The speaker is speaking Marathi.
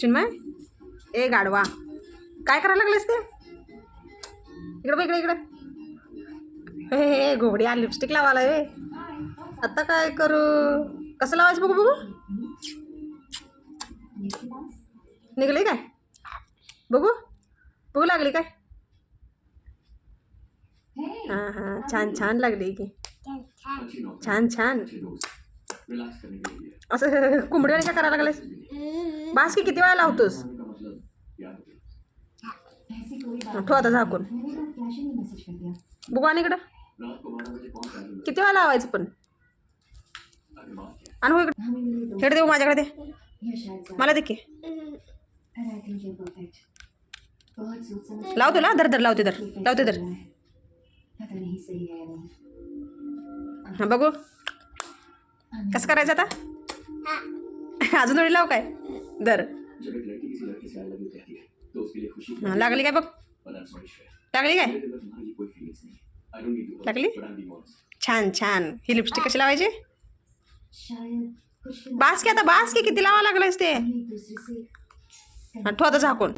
चिन्मय? ए गाडवा काय करायला लागलेस ते? इकडं बघ इकडे इकडे. हे हे घोबड्या लिपस्टिक लावायला वे आता काय करू? कसं लावायचं बघू बघू? निघले काय? बघू? बघू लागली काय? हां हां छान छान लागली की. छान छान. असं कुंबडीवाणी काय करायला लागलेस? बास की किती वेळा लावतोस? ठेव आता झाकून. बघू आणि इकडं. किती वेळा लावायचं पण? आणि हो इकडं. हेड देऊ माझ्याकडे दे. मला दे की. लाव तुला धर धर लावते धर. लावते धर. हां बघू. कसं करायचं आता? अजून थोडी लाव काय? धर. लागली काय बघ. लागली काय? लागली छान छान. ही लिपस्टिक कशी लावायची? बास की आता बास की किती लावा लागलायस ते? आठवत झाकून.